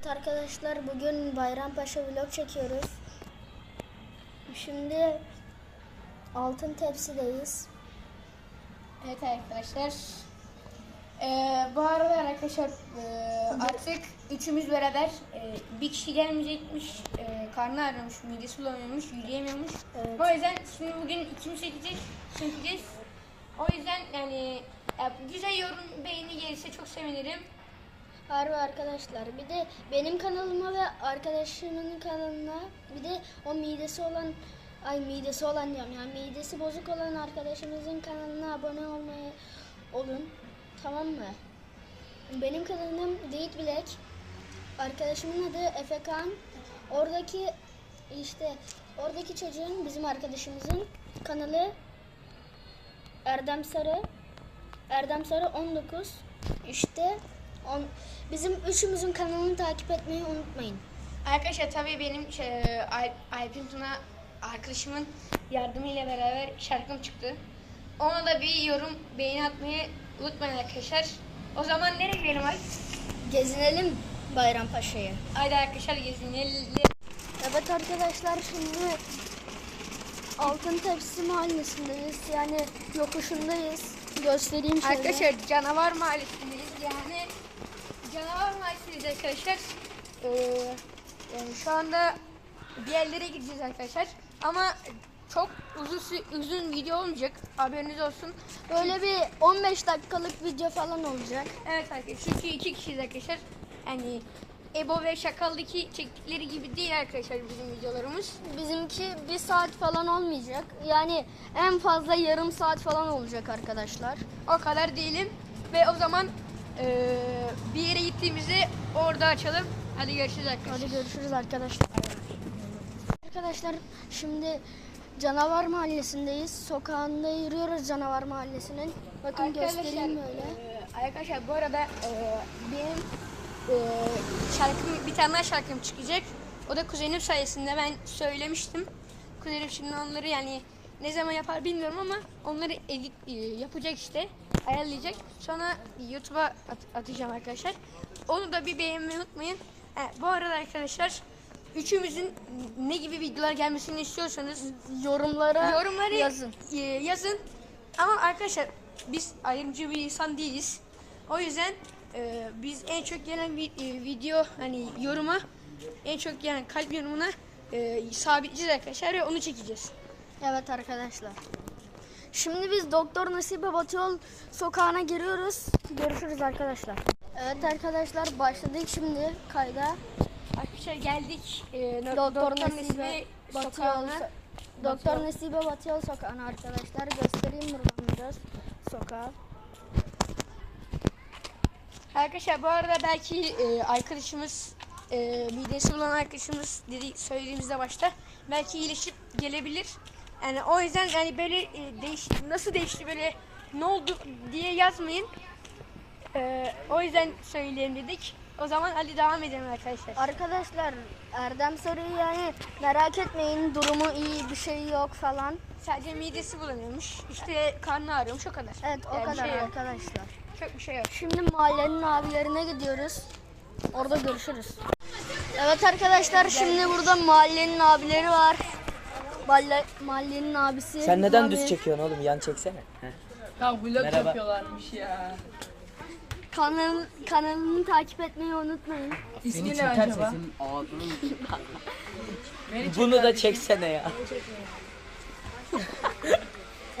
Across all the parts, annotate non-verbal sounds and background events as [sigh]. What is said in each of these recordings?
Evet arkadaşlar bugün Bayrampaşa vlog çekiyoruz. Şimdi altın tepsideyiz. Evet arkadaşlar. Ee, bu arada arkadaşlar e, artık üçümüz beraber e, bir kişi gelmeyecekmiş. E, karnı ağrıyormuş, midesi bulamıyormuş, yürüyemiyormuş. Evet. O yüzden şimdi bugün ikimiz çekeceğiz. çekeceğiz. O yüzden yani ya, güzel yorum beğeni gelirse çok sevinirim. Harbi arkadaşlar bir de benim kanalıma ve arkadaşımın kanalına bir de o midesi olan ay midesi olan diyorum yani midesi bozuk olan arkadaşımızın kanalına abone olmayı olun. Tamam mı? Benim kanalım Deyit Bilek. Arkadaşımın adı Efekan. Oradaki işte oradaki çocuğun bizim arkadaşımızın kanalı Erdem Sarı. Erdem Sarı 19. İşte bizim üçümüzün kanalını takip etmeyi unutmayın. Arkadaşlar tabii benim şey, Alp, Alp'in Tuna arkadaşımın yardımıyla beraber şarkım çıktı. Ona da bir yorum beğeni atmayı unutmayın arkadaşlar. O zaman nereye gidelim Alp? Gezinelim Bayrampaşa'yı. Haydi arkadaşlar gezinelim. Evet arkadaşlar şimdi Altın Tepsi Mahallesi'ndeyiz. Yani yokuşundayız. Göstereyim şöyle. Arkadaşlar canavar mahallesindeyiz yani canavar mahallesindeyiz arkadaşlar. Ee, yani şu anda bir yerlere gideceğiz arkadaşlar ama çok uzun uzun video olmayacak haberiniz olsun. Böyle bir 15 dakikalık video falan olacak. Evet arkadaşlar çünkü iki kişiyiz arkadaşlar. Yani Ebo ve Şakal'daki çektikleri gibi değil arkadaşlar bizim videolarımız. Bizimki bir saat falan olmayacak. Yani en fazla yarım saat falan olacak arkadaşlar. O kadar değilim ve o zaman eee, bir yere gittiğimizde orada açalım. Hadi görüşürüz arkadaşlar. Hadi görüşürüz arkadaşlar. Arkadaşlar şimdi Canavar Mahallesi'ndeyiz. Sokağında yürüyoruz Canavar Mahallesi'nin. Bakın göstereyim böyle. eee, arkadaşlar bu arada eee, benim eee, şarkım bir tane daha şarkım çıkacak. O da kuzenim sayesinde ben söylemiştim. Kuzenim şimdi onları yani ne zaman yapar bilmiyorum ama onları edit eee, yapacak işte ayarlayacak. Sonra YouTube'a at- atacağım arkadaşlar. Onu da bir beğenmeyi unutmayın. Ha, bu arada arkadaşlar üçümüzün ne gibi videolar gelmesini istiyorsanız Yorumlara yorumları yazın. e, yazın. Ama arkadaşlar biz ayrımcı bir insan değiliz. O yüzden e, biz en çok gelen vi- e, video hani yoruma en çok gelen kalp yorumuna e, sabitleyeceğiz arkadaşlar ve onu çekeceğiz. Evet arkadaşlar. Şimdi biz Doktor Nasibe Batıyol sokağına giriyoruz. Görüşürüz arkadaşlar. Evet arkadaşlar başladık şimdi kayda. Arkadaşlar geldik. E, Doktor Nesibe Nasibe. Doktor Nesibe Batıyol sokağına arkadaşlar. Göstereyim buradan biraz sokağı. Arkadaşlar bu arada belki e, arkadaşımız e, midesi bulan arkadaşımız dedi söylediğimizde başta belki iyileşip gelebilir. Yani o yüzden yani böyle e, değiş nasıl değişti böyle ne oldu diye yazmayın. E, o yüzden söyleyelim dedik. O zaman hadi devam edelim arkadaşlar. Arkadaşlar Erdem Sarı'yı yani merak etmeyin durumu iyi bir şey yok falan. Sadece midesi bulanıyormuş. İşte karnı ağrıyormuş o kadar. Evet o Yani bir kadar şey yok. arkadaşlar. Çok bir şey yok. Şimdi mahallenin abilerine gidiyoruz. Orada görüşürüz. Evet arkadaşlar şimdi burada mahallenin abileri var. Mahalle, mahallenin abisi. Sen neden abi. düz çekiyorsun oğlum? Yan çeksene. Heh. Ya vlog Merhaba. yapıyorlarmış ya. Kanal, kanalını takip etmeyi unutmayın. İsmi ne acaba? [laughs] Beni Bunu da çeksene ya. [laughs]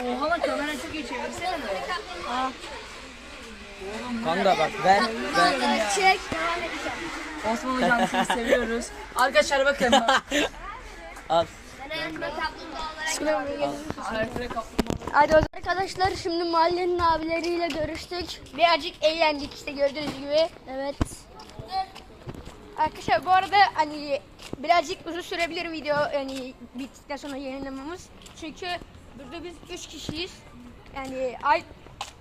Oha lan kamera çok iyi çevirsene de. Kanka bak ver ver. Çek. Osman hocam sizi seviyoruz. Arkadaşlar bakın. [laughs] Al. Hadi o Arkadaşlar şimdi mahallenin abileriyle görüştük. birazcık eğlendik işte gördüğünüz gibi. Evet. Arkadaşlar bu arada hani birazcık uzun sürebilir video yani bittikten sonra yayınlamamız. Çünkü burada biz üç kişiyiz. Yani Alp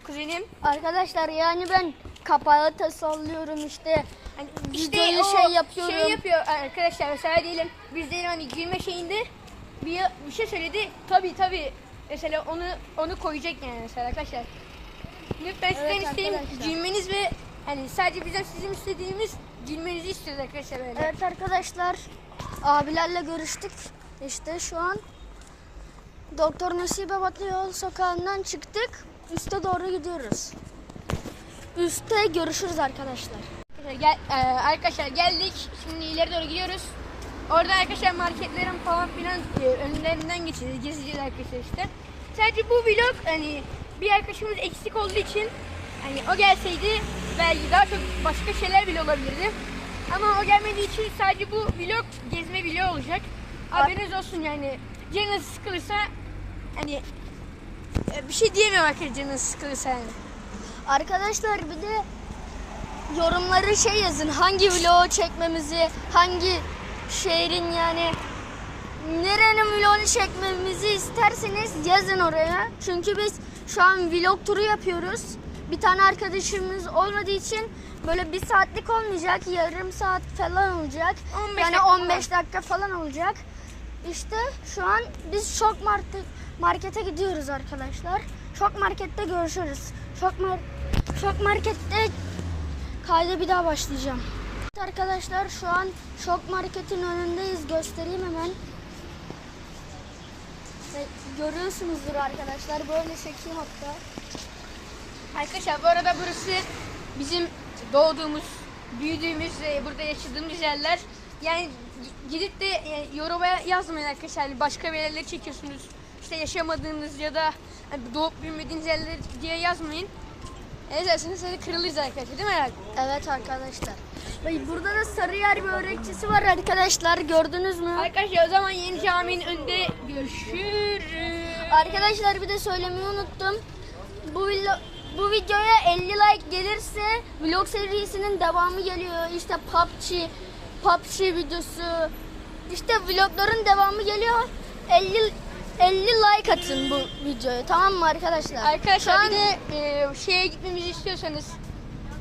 kuzenim Arkadaşlar yani ben kapağı tasarlıyorum işte. hani Videoyu o şey yapıyorum. Şey yapıyor arkadaşlar mesela diyelim bizlerin hani gülme şeyinde bir, bir şey söyledi. Tabi tabi mesela onu onu koyacak yani mesela arkadaşlar. Lütfen sizden Evet isteğim arkadaşlar. gülmeniz ve hani sadece bizden sizin istediğimiz gülmenizi istiyoruz arkadaşlar böyle. Evet arkadaşlar abilerle görüştük. İşte şu an Doktor Nasibe Batı Yol sokağından çıktık. Üste doğru gidiyoruz. Üste görüşürüz arkadaşlar. Arkadaşlar, gel, e, arkadaşlar geldik. Şimdi ileri doğru gidiyoruz. Orada arkadaşlar marketlerin falan filan e, önlerinden geçeceğiz. Gezeceğiz arkadaşlar işte. Sadece bu vlog hani bir arkadaşımız eksik olduğu için hani o gelseydi belki daha çok başka şeyler bile olabilirdi. Ama o gelmediği için sadece bu vlog gezme vlogu olacak. Haberiniz olsun yani. Canınız sıkılırsa hani e, bir şey diyemiyorum arkadaşlar canınız sıkılırsa yani. Arkadaşlar bir de yorumları şey yazın. Hangi vlogu çekmemizi, hangi şehrin yani nerenin vlogunu çekmemizi isterseniz yazın oraya. Çünkü biz şu an vlog turu yapıyoruz. Bir tane arkadaşımız olmadığı için böyle bir saatlik olmayacak. Yarım saat falan olacak. 15 yani dakika 15 dakika falan olacak. İşte şu an biz market, markete gidiyoruz arkadaşlar. Şok markette görüşürüz. Şok, mar şok markette kayda bir daha başlayacağım. Arkadaşlar şu an şok marketin önündeyiz. Göstereyim hemen. Görüyorsunuzdur arkadaşlar. Böyle çekeyim hatta. Arkadaşlar bu arada burası bizim doğduğumuz, büyüdüğümüz, e, burada yaşadığımız yerler. Yani gidip de e, yoruma yazmayın arkadaşlar. Yani başka bir yerleri çekiyorsunuz. İşte yaşamadığınız ya da hani doğup büyümediğiniz yerler diye yazmayın. Hadi kırılırız arkadaşlar değil mi Erhan? Evet arkadaşlar. Burada da Sarıyer börekçisi var arkadaşlar. Gördünüz mü? Arkadaşlar o zaman yeni caminin önünde görüşürüz. Arkadaşlar bir de söylemeyi unuttum. Bu bu videoya 50 like gelirse vlog serisinin devamı geliyor. İşte PUBG, PUBG videosu. İşte vlogların devamı geliyor. 50 50 like atın bu videoya. Tamam mı arkadaşlar? Şu Arkadaşlar an- bir de e, şeye gitmemizi istiyorsanız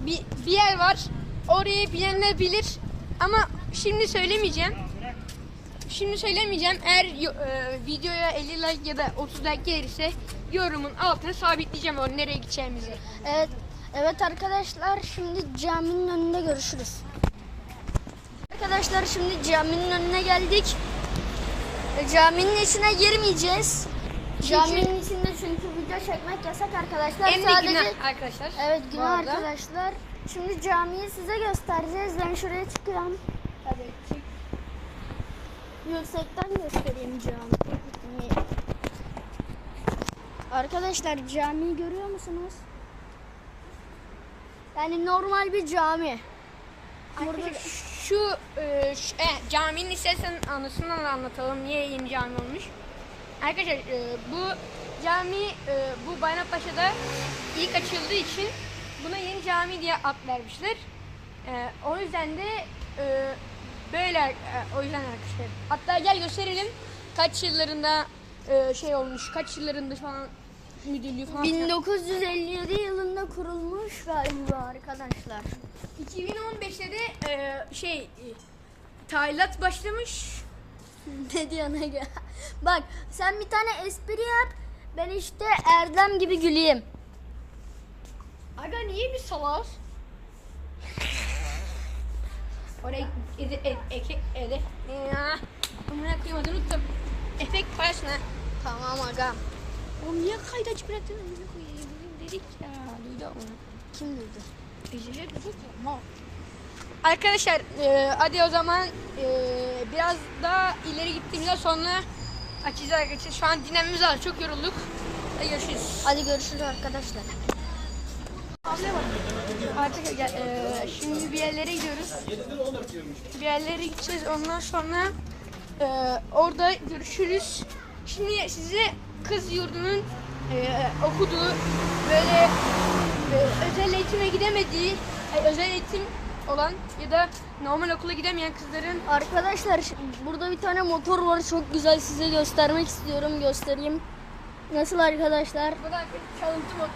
bir, bir yer var. Orayı bilenler bilir. Ama şimdi söylemeyeceğim. Şimdi söylemeyeceğim. Eğer e, videoya 50 like ya da 30 like gelirse yorumun altına sabitleyeceğim o nereye gideceğimizi. Evet, evet arkadaşlar şimdi caminin önünde görüşürüz. Arkadaşlar şimdi caminin önüne geldik. E, Caminin içine girmeyeceğiz. Caminin içinde çünkü video çekmek yasak arkadaşlar. Hem de Sadece günah arkadaşlar. Evet günah arkadaşlar. Şimdi camiyi size göstereceğiz. Ben şuraya çıkıyorum. Hadi çık. Yüksekten göstereyim camiyi. Arkadaşlar camiyi görüyor musunuz? Yani normal bir cami. Burada şu, e, şu e, caminin istersen anısını da anlatalım. Niye yeni cami olmuş? Arkadaşlar e, bu cami e, bu Bayrampaşa'da ilk açıldığı için buna yeni cami diye ad vermişler. E, o yüzden de e, böyle e, o yüzden arkadaşlar. Hatta gel gösterelim kaç yıllarında e, şey olmuş, kaç yıllarında falan müdürlüğü falan. 1957 yılında kurulmuş galiba arkadaşlar. 2015'te de e, şey e, taylat başlamış. [laughs] ne diyorsun Ege? Bak sen bir tane espri yap. Ben işte Erdem gibi güleyim. Aga niye bir salas? Oraya ede ede ede ede. Ya. Koyayım adını unuttum. Efekt parasına. Tamam aga. Oğlum niye kaydı açıp bıraktın? Amına koyayım dedik ya. Duydu onu. Kim duydu? Geceler dedik ya. mal. Arkadaşlar e, hadi o zaman e, biraz daha ileri gittiğimizde sonra açacağız arkadaşlar. Şu an dinlenmemiz lazım. Çok yorulduk. Hadi görüşürüz. Hadi görüşürüz arkadaşlar. Artık e, şimdi bir yerlere gidiyoruz. Bir yerlere gideceğiz. Ondan sonra e, orada görüşürüz. Şimdi size kız yurdunun e, okuduğu böyle e, özel eğitime gidemediği, e, özel eğitim olan ya da normal okula gidemeyen kızların Arkadaşlar burada bir tane motor var çok güzel size göstermek istiyorum göstereyim. Nasıl arkadaşlar? bu da bir çalıntı mı?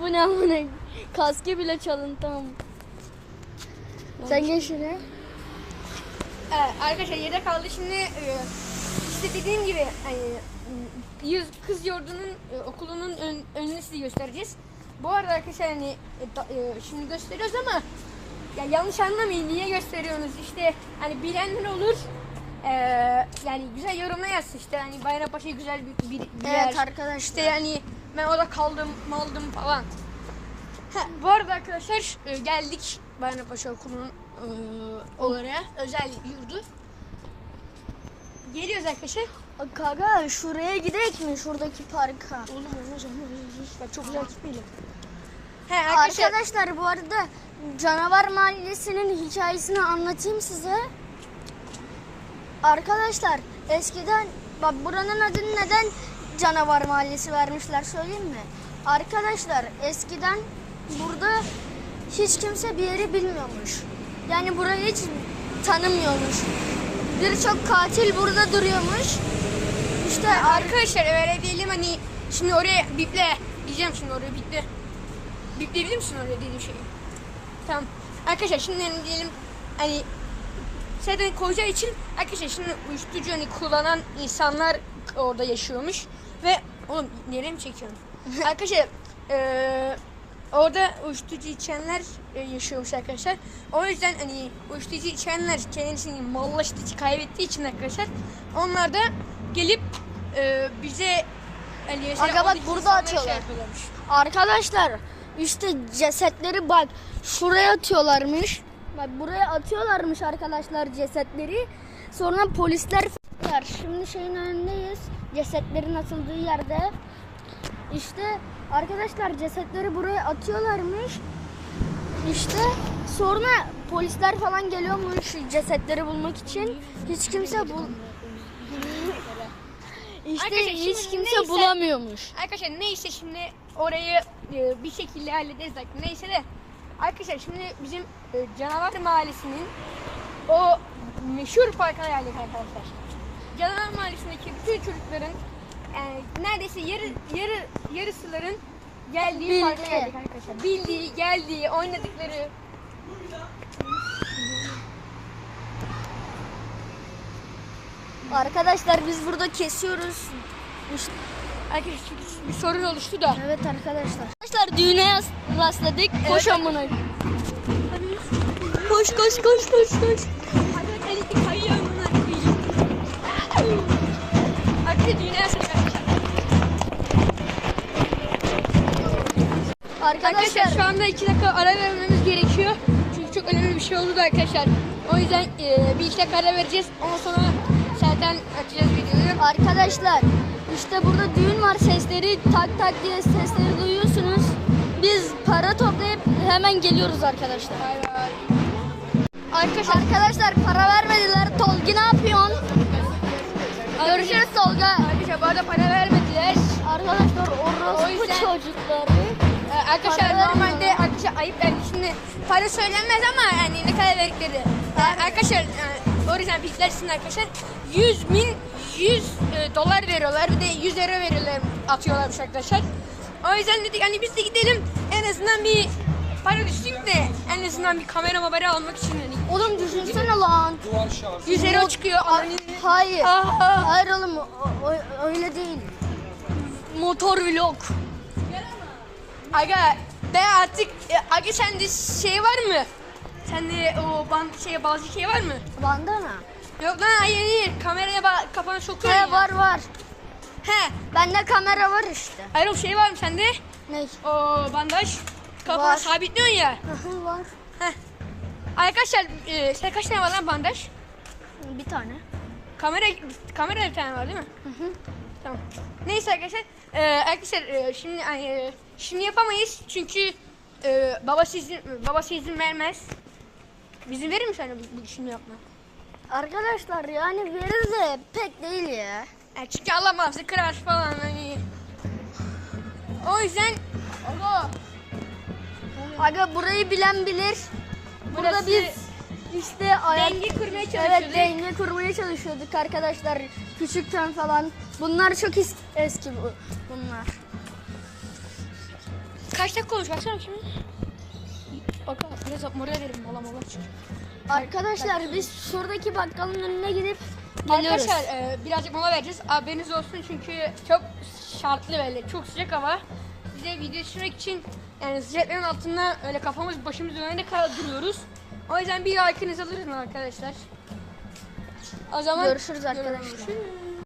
[laughs] Bu ne bu ne? Kaske bile çalıntı ama. Sen geç şuraya. Evet, arkadaşlar yerde kaldı şimdi e, işte dediğim gibi hani, yüz kız yurdunun e, okulunun ön, önünü size göstereceğiz. Bu arada arkadaşlar hani e, da- e, şimdi gösteriyoruz ama ya yanlış anlamayın niye gösteriyorsunuz işte hani bilenler olur. Ee, yani güzel yorumlar yazsın işte hani Bayrampaşa güzel bir, bir, bir yer. Evet arkadaşlar. İşte yani ben orada kaldım, maldım falan. Ha, bu arada arkadaşlar e, geldik Bayrampaşa Okulu'nun e, oraya özel yurdu. Geliyoruz arkadaşlar. Kanka şuraya gidelim mi şuradaki parka? Oğlum olmaz olmaz. Bak çok güzel gitmeyelim. He arkadaşlar. Arkadaşlar bu arada Canavar Mahallesi'nin hikayesini anlatayım size. Arkadaşlar eskiden bak buranın adını neden Canavar Mahallesi vermişler söyleyeyim mi? Arkadaşlar eskiden burada hiç kimse bir yeri bilmiyormuş. Yani burayı hiç tanımıyormuş. Birçok katil burada duruyormuş. İşte Arkadaşlar öyle diyelim hani şimdi oraya biple diyeceğim şimdi oraya biple. Bipleyebilir misin oraya dediğim şeyi? Tamam. Arkadaşlar şimdi diyelim hani zaten koyacağı için arkadaşlar şimdi uyuşturucu hani kullanan insanlar orada yaşıyormuş ve oğlum nereye mi çekiyorsun? [laughs] arkadaşlar eee orada uyuşturucu içenler e, yaşıyormuş arkadaşlar. O yüzden hani uyuşturucu içenler kendisini mallaştığı, kaybettiği için arkadaşlar onlar da gelip e, bize hani Aga bak burada atıyorlar. Şey. Arkadaşlar işte cesetleri bak şuraya atıyorlarmış. Bak buraya atıyorlarmış arkadaşlar cesetleri. Sonra polisler f- Şimdi şeyin önündeyiz. Cesetlerin atıldığı yerde. İşte arkadaşlar cesetleri buraya atıyorlarmış. İşte sonra polisler falan geliyormuş cesetleri bulmak için. Hiç kimse bul İşte Arkadaşlar hiç şimdi kimse neyse- bulamıyormuş. Arkadaşlar neyse şimdi orayı e, bir şekilde hallederiz. Neyse de arkadaşlar şimdi bizim e, Canavar Mahallesi'nin o meşhur parkına geldik arkadaşlar. Canavar Mahallesi'ndeki bütün çocukların yani neredeyse yarı yarı yarısıların geldiği Bildiği. parka geldik arkadaşlar. Bildiği, geldiği, oynadıkları Arkadaşlar biz burada kesiyoruz. Arkadaşlar bir sorun oluştu da. evet arkadaşlar. Arkadaşlar düğüne rastladık. Koş amına. Koş koş koş koş koş. Arkadaşlar arkadaşlar. Şu anda iki dakika ara vermemiz gerekiyor. Çünkü çok önemli bir şey oldu da arkadaşlar. O yüzden e, bir iki dakika ara vereceğiz. Ondan sonra zaten açacağız videoyu. arkadaşlar işte burada düğün var sesleri tak tak diye sesleri duyuyorsunuz. Biz para toplayıp hemen geliyoruz arkadaşlar. Arkadaşlar, arkadaşlar para vermediler. Tolgi ne yapıyorsun? Görüşürüz Tolga. Arkadaşlar arada para vermediler. Arkadaşlar orospu O yüzden- çocukları. Ee, arkadaşlar Para normalde vermiyor. arkadaşlar ayıp yani şimdi para söylenmez ama yani ne kadar verdikleri. Ee, arkadaşlar e, o yüzden bizler sizin arkadaşlar 100 bin 100 e, dolar veriyorlar bir de 100 euro veriyorlar atıyorlarmış arkadaşlar. O yüzden dedik hani biz de gidelim en azından bir para düştük de en azından bir kamera mabara almak için hani Oğlum düşünsene lan. 100 euro çıkıyor. Hani- Hayır. Ah. Hayır oğlum o- o- öyle değil. Motor vlog. Aga ben artık e, Aga sende şey var mı? Sende o band şey bazı şey var mı? Bandana. Yok lan hayır hayır kameraya ba- kafana sokuyor He var var. He. Bende kamera var işte. Hayır o şey var mı sende? Ne? O bandaj. Kafana Var. sabitliyorsun ya. Var. Heh. Arkadaşlar e, sen kaç tane var lan bandaj? Bir tane. Kamera kamera bir tane var değil mi? Hı hı. Tamam. Neyse arkadaşlar. E, arkadaşlar e, şimdi e, şimdi yapamayız çünkü e, babası izin babası izin vermez. Bizim verir mi sana bu, bu şimdi yapma? Arkadaşlar yani verir de pek değil ya. Yani çünkü Allah muhafaza kırar falan hani. O yüzden Allah. Aga burayı bilen bilir. Burada Burası biz işte ayak... denge kurmaya çalışıyorduk. Evet denge kurmaya çalışıyorduk arkadaşlar. Küçükken falan. Bunlar çok is- eski bu, bunlar. Kaç dakika olmuş baksana şimdi. Bakalım biraz moral verim mola mola. Arkadaşlar biz şuradaki bakkalın önüne gidip geliyoruz. Arkadaşlar e, birazcık mola vereceğiz. Haberiniz olsun çünkü çok şartlı böyle çok sıcak hava. Bize video çekmek için yani sıcaklığın altında öyle kafamız başımız önüne kadar duruyoruz. O yüzden bir like'ınızı alırız mı arkadaşlar? O zaman Görüşürüz arkadaşlar.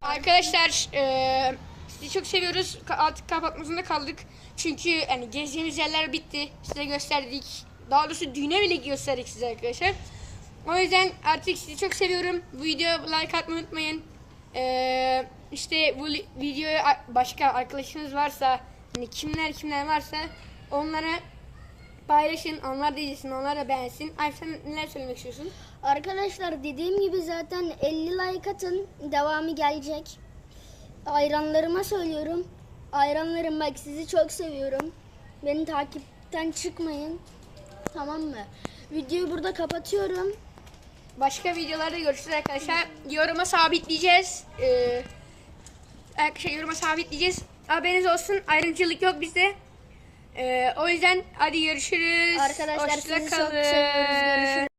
Arkadaşlar eee, sizi çok seviyoruz. Artık kapatmak zorunda kaldık. Çünkü yani gezdiğimiz yerler bitti. Size gösterdik. Daha doğrusu düğüne bile gösterdik size arkadaşlar. O yüzden artık sizi çok seviyorum. Bu videoya like atmayı unutmayın. Eee işte bu videoya başka arkadaşınız varsa hani kimler kimler varsa onlara paylaşın. Onlar da izlesin, onlar da beğensin. Ay sen neler söylemek istiyorsun? Arkadaşlar dediğim gibi zaten 50 like atın. Devamı gelecek. Ayranlarıma söylüyorum. Ayranlarım bak sizi çok seviyorum. Beni takipten çıkmayın. Tamam mı? Videoyu burada kapatıyorum. Başka videolarda görüşürüz arkadaşlar. Yoruma sabitleyeceğiz. Ee, arkadaşlar yoruma sabitleyeceğiz. Haberiniz olsun. Ayrımcılık yok bizde. Ee, o yüzden hadi görüşürüz. Arkadaşlar Hoşça sizi çok kalın. seviyoruz. Görüşürüz.